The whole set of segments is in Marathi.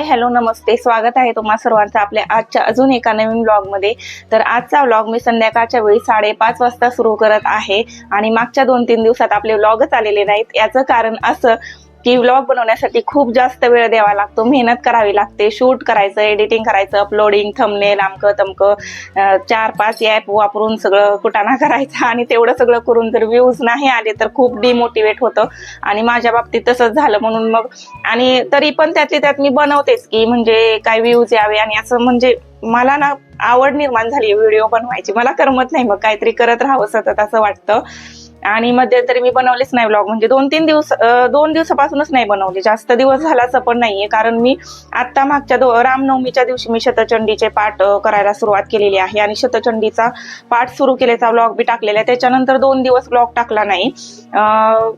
हाय हॅलो नमस्ते. स्वागत आहे तुम्हा सर्वांचं आपल्या आजच्या अजून एका नवीन ब्लॉगमध्ये तर आजचा ब्लॉग मी संध्याकाळच्या वेळी साडेपाच वाजता सुरू करत आहे. आणि मागच्या दोन तीन दिवसात आपले ब्लॉगच आलेले नाहीत. याचं कारण असं की व्लॉग बनवण्यासाठी खूप जास्त वेळ द्यावा लागतो. मेहनत करावी लागते. शूट करायचं एडिटिंग करायचं अपलोडिंग थंबनेल आमकं तमकं चार पाच ॲप वापरून सगळं कुटाणा करायचा आणि तेवढं सगळं करून जर व्ह्यूज नाही आले तर खूप डिमोटिवेट होतं. आणि माझ्या बाबतीत तसंच झालं म्हणून मग आणि तरी पण त्यातली त्यात मी बनवतेच की म्हणजे काय व्ह्यूज यावे आणि असं म्हणजे मला ना आवड निर्माण झाली व्हिडिओ बनवायची. मला करमत नाही मग काहीतरी करत राहावं सतत असं वाटतं. आणि मध्यंतरी मी बनवलेच नाही व्लॉग म्हणजे दोन तीन दिवस दोन दिवसापासूनच नाही बनवले. जास्त दिवस झालाच पण नाहीये. कारण मी आता मागच्या दो रामनवमीच्या दिवशी मी शतचंडीचे पाठ करायला सुरुवात केलेली आहे. आणि शतचंडीचा पाठ सुरू केल्याचा व्लॉग बी टाकलेला आहे. त्याच्यानंतर दोन दिवस व्लॉग टाकला नाही.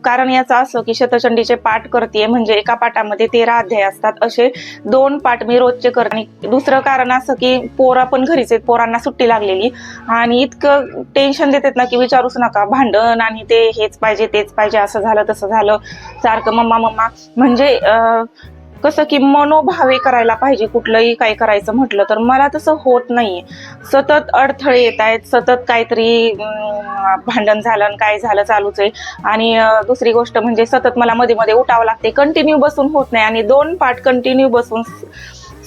कारण याचं असं की शतचंडीचे पाठ करते म्हणजे एका पाठामध्ये तेरा अध्याय असतात. असे दोन पाठ मी रोजचे करते आणि दुसरं कारण असं की पोरा पण घरीच आहेत. पोरांना सुट्टी लागलेली. आणि इतकं टेन्शन देतात ना की विचारूच नका. भांडण आणि ते हेच पाहिजे तेच पाहिजे असं झालं तसं झालं. सारखं मम्मा मम्मा. म्हणजे कसं की मनोभावे करायला पाहिजे कुठलंही काय करायचं म्हटलं तर. मला तसं होत नाहीये. सतत अडथळे येत आहेत सतत काहीतरी भांडण झालं काय झालं चालूच आहे. आणि दुसरी गोष्ट म्हणजे सतत मला मध्ये मध्ये उठावं लागते. कंटिन्यू बसून होत नाही आणि दोन पाठ कंटिन्यू बसून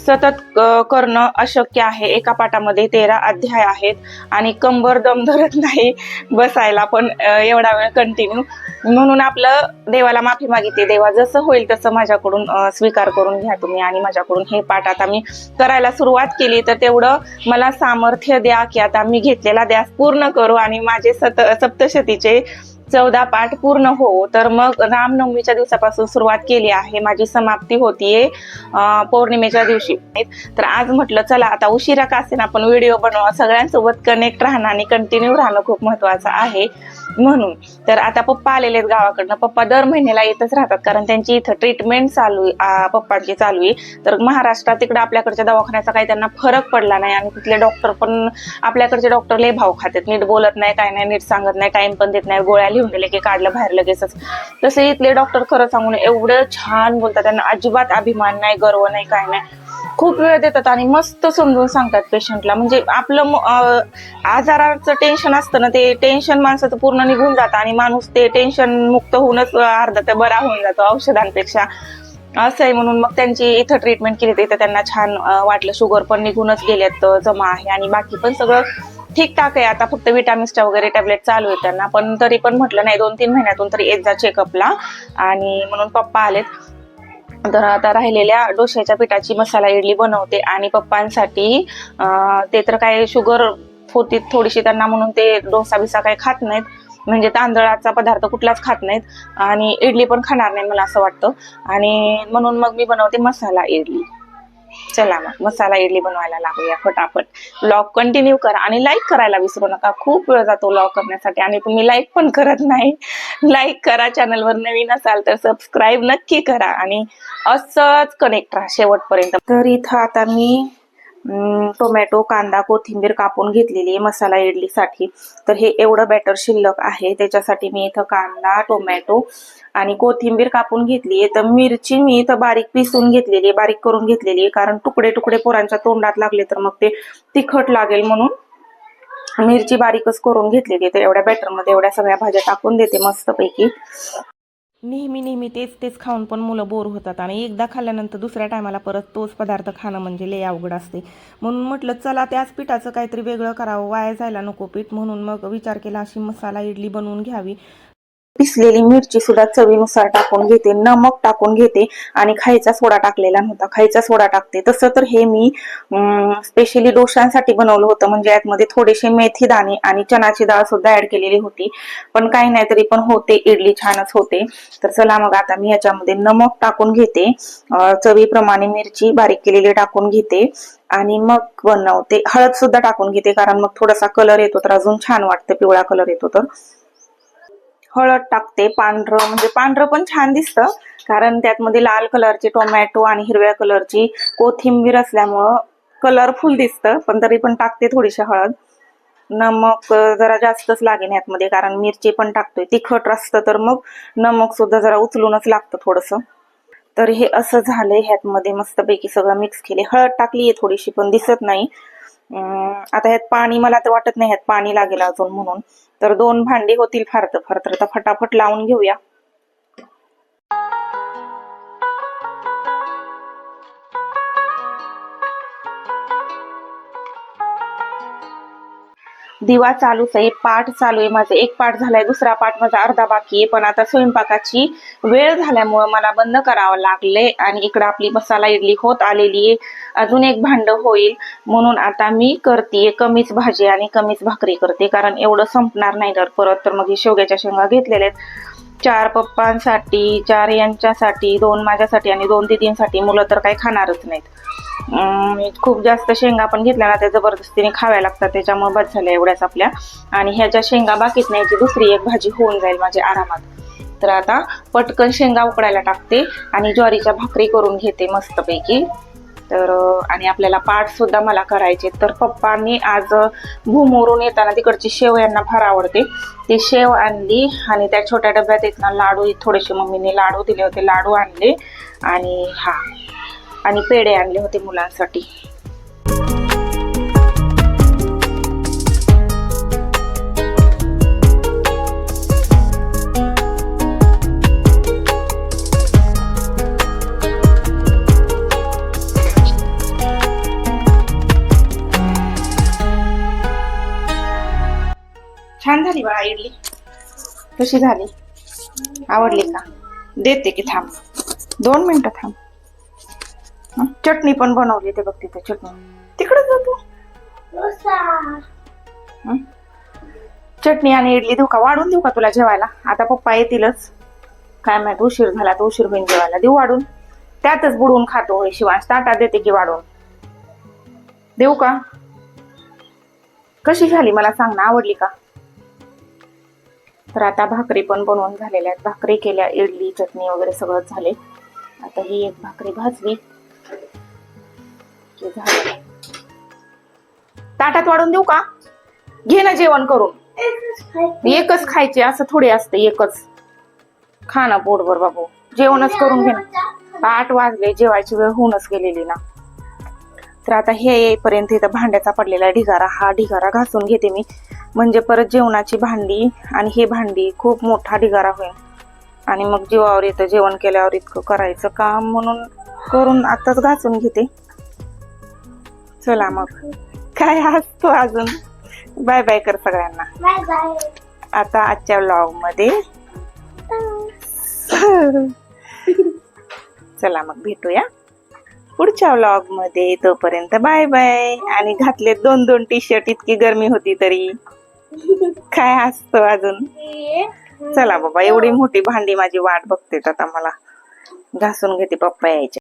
सतत करणं अशक्य आहे. एका पाठामध्ये तेरा अध्याय आहेत आणि कंबर दम धरत नाही बसायला पण एवढा वेळ कंटिन्यू म्हणून आपलं देवाला माफी मागितली. देवा जसं होईल तसं माझ्याकडून स्वीकार करून घ्या तुम्ही आणि माझ्याकडून हे पाठ आता मी करायला सुरुवात केली. तर तेवढं मला सामर्थ्य द्या की आता मी घेतलेला द्यास पूर्ण करू आणि माझे सत सप्तशतीचे चौदा पाठ पूर्ण हो तर मग रामनवमीच्या दिवसापासून सुरुवात केली आहे. माझी समाप्ती होतीये पौर्णिमेच्या दिवशी. तर आज म्हटलं चला आता उशिरा का असेल आपण व्हिडिओ बनवा. सगळ्यांसोबत कनेक्ट राहणं आणि कंटिन्यू राहणं खूप महत्वाचं आहे म्हणून. तर आता पप्पा आलेले आहेत गावाकडनं. पप्पा दर महिन्याला येतच राहतात कारण त्यांची इथं ट्रीटमेंट चालू आहे पप्पांची चालू आहे. तर महाराष्ट्रात तिकडे आपल्याकडच्या दवाखान्याचा काही त्यांना फरक पडला नाही आणि तिथले डॉक्टर पण आपल्याकडचे डॉक्टर लय भाव खातात. नीट बोलत नाही काय नाही नीट सांगत नाही टाइम पण देत नाही गोळ्या लिहून दिले की काढलं बाहेर लगेचच. तसे इथले डॉक्टर खरं सांगून एवढं छान बोलतात त्यांना अजिबात अभिमान नाही गर्व नाही काय नाही. खूप वेळ देतात आणि मस्त समजून सांगतात पेशंटला म्हणजे आपलं आजाराचं टेन्शन असतं ना ते टेन्शन माणसाचं पूर्ण निघून जातं आणि माणूस ते टेन्शन मुक्त होऊनच अर्धा ते बरा होऊन जातो औषधांपेक्षा. असं आहे म्हणून मग त्यांची इथं ट्रीटमेंट केली तर त्यांना छान वाटलं. शुगर पण निघूनच गेल्यात जमा आहे आणि बाकी पण सगळं ठीकठाक आहे. आता फक्त विटामिन्सच्या वगैरे टॅबलेट चालू आहे त्यांना. पण तरी पण म्हटलं नाही दोन तीन महिन्यातून तरी एकदा जा चेकअपला आणि म्हणून पप्पा आलेत. तर आता राहिलेल्या डोश्याच्या पिठाची मसाला इडली बनवते. आणि पप्पांसाठी ते तर काय शुगर होती थोडीशी त्यांना म्हणून ते डोसा बिसा काही खात नाहीत. म्हणजे तांदळाचा पदार्थ कुठलाच खात नाहीत. आणि इडली पण खाणार नाही मला असं वाटतं. आणि म्हणून मग मी बनवते मसाला इडली. चला मग मसाला इडली बनवायला लागूया फटाफट. ब्लॉग कंटिन्यू करा आणि लाईक करायला विसरू नका. खूप वेळ जातो ब्लॉग करण्यासाठी आणि तुम्ही लाईक पण करत नाही. लाईक करा चॅनलवर नवीन असाल तर सबस्क्राईब नक्की करा आणि असंच कनेक्ट राहा शेवटपर्यंत. तर इथं आता मी टोमॅटो कांदा कोथिंबीर कापून घेतलेली आहे मसाला इडलीसाठी. तर हे एवढं बॅटर शिल्लक आहे. त्याच्यासाठी मी इथं कांदा टोमॅटो आणि कोथिंबीर कापून घेतली आहे. तर मिरची मी इथं बारीक पिसून घेतलेली आहे बारीक करून घेतलेली आहे. कारण तुकडे तुकडे पोरांच्या तोंडात लागले तर मग ते तिखट लागेल म्हणून मिरची बारीकच करून घेतलेली आहे. तर एवढ्या बॅटरमध्ये एवढ्या सगळ्या भाज्या टाकून देते मस्तपैकी. नेहमी नेहमी तेच तेच खाऊन पण मुलं बोर होतात. आणि एकदा खाल्ल्यानंतर दुसऱ्या टायमाला परत तोच पदार्थ खाणं म्हणजे लय अवघड असते. म्हणून म्हटलं चला त्याच पिठाचं काहीतरी वेगळं करावं. वाया जायला नको पीठ म्हणून मग विचार केला अशी मसाला इडली बनवून घ्यावी. पिसलेली मिरची सुद्धा चवीनुसार टाकून घेते नमक टाकून घेते आणि खायचा सोडा टाकलेला नव्हता. खायचा सोडा टाकते. तसं तर हे मी स्पेशली डोशांसाठी बनवलं होतं. म्हणजे यातमध्ये थोडेसे मेथी दाणे आणि चणाची डाळ सुद्धा ऍड केलेली होती. पण काही नाही तरी पण होते. इडली छानच होते. तर चला मग आता मी याच्यामध्ये नमक टाकून घेते. चवीप्रमाणे मिरची बारीक केलेली टाकून घेते. आणि मग बनवते. हळद सुद्धा टाकून घेते. कारण मग थोडासा कलर येतो तर अजून छान वाटतं. पिवळा कलर येतो तर. हळद टाकते पांढरं म्हणजे पांढरं पण छान दिसतं. कारण त्यात मध्ये लाल कलरचे टोमॅटो आणि हिरव्या कलरची कोथिंबीर असल्यामुळं कलरफुल दिसतं पण तरी पण टाकते थोडीशी हळद. नमक जरा जास्तच लागेल यातमध्ये कारण मिरची पण टाकतोय. तिखट असतं तर मग नमक सुद्धा जरा उचलूनच लागतं थोडस. तर हे असं झालंय ह्यात मध्ये मस्तपैकी सगळं मिक्स केले हळद टाकली आहे थोडीशी पण दिसत नाही. आता ह्यात पाणी मला तर वाटत नाही ह्यात पाणी लागेल अजून म्हणून. तर दोन भांडी होतील फार तर फार तर आता फटाफट लावून घेऊया. दिवा चालूच आहे पाठ चालू आहे. माझं एक पाठ झालाय दुसरा पाठ माझा अर्धा बाकी आहे. पण आता स्वयंपाकाची वेळ झाल्यामुळं मला बंद करावं लागले आणि इकडं आपली मसाला इडली होत आलेली आहे. अजून एक भांड होईल. म्हणून आता मी करते कमीच भाजी आणि कमीच भाकरी करते. कारण एवढं संपणार नाही तर परत. तर मग हे शेवग्याच्या शेंगा घेतलेल्या आहेत. चार पप्पांसाठी चार यांच्यासाठी दोन माझ्यासाठी आणि दोन दिदींसाठी मुलं तर काही खाणारच नाहीत. खूप जास्त शेंगा पण घेतल्या ना त्या जबरदस्तीने खाव्या लागतात. त्याच्यामुळे बस झाल्या एवढ्याच आपल्या. आणि ह्याच्या शेंगा बाकीच नाही याची दुसरी एक भाजी होऊन जाईल माझी आरामात. तर आता पटकन शेंगा उकडायला टाकते आणि ज्वारीच्या भाकरी करून घेते मस्तपैकी. तर आणि आपल्याला पाठ सुद्धा मला करायचे तर पप्पांनी आज अं, भूमोरून येताना तिकडची शेव यांना फार आवडते. ती शेव आणली आणि त्या छोट्या डब्यात येतना ना लाडू थोडेसे मम्मीने लाडू दिले होते लाडू आणले आणि हा आणि पेढे आणले होते मुलांसाठी. कशी झाली? आवडली का? देते की थांब. दोन मिनिटं थांब. चटणी पण बनवली ते बघ तिथे चटणी. तिकडे जातो चटणी आणि इडली देऊ का? वाढून देऊ का तुला जेवायला? आता पप्पा येतीलच. काय माहीत उशीर झाला तर उशीर होईल जेवायला. देऊ वाढून. त्यातच बुडवून खातो होय शिवांश. ताटात देते की वाढून. देऊ का? कशी झाली? मला सांग ना आवडली का? तर आता भाकरी पण बनवून झालेल्या आहेत. भाकरी केल्या इडली चटणी वगैरे सगळं झाले. आता ही एक भाकरी भाजली. ताटात वाढून देऊ का? घे ना जेवण करून. एकच खायचे. असं थोडे असते एकच. खा ना पोटभर बाबू. जेवणच करून घे ना. आठ वाजले जेवायची वेळ होऊनच गेलेली ना. तर आता हे येईपर्यंत इथं भांड्याचा पडलेला ढिगारा हा ढिगारा घासून घेते मी. म्हणजे परत जेवणाची भांडी आणि हे भांडी खूप मोठा ढिगारा होईल. आणि मग जीवावर येतं जेवण केल्यावर इतकं करायचं काम म्हणून करून आताच घासून घेते. चला मग. काय असतो अजून? बाय बाय कर सगळ्यांना. Bye bye. आता आजच्या व्लॉगमध्ये. चला मग भेटूया. पुढच्या व्लॉगमध्ये तोपर्यंत बाय बाय. आणि घातले दोन दोन टी शर्ट इतकी गरमी होती तरी. काय असतो अजून? चला बाबा एवढी मोठी भांडी माझी वाट बघते आता मला घासून घेते पप्पा यायचे.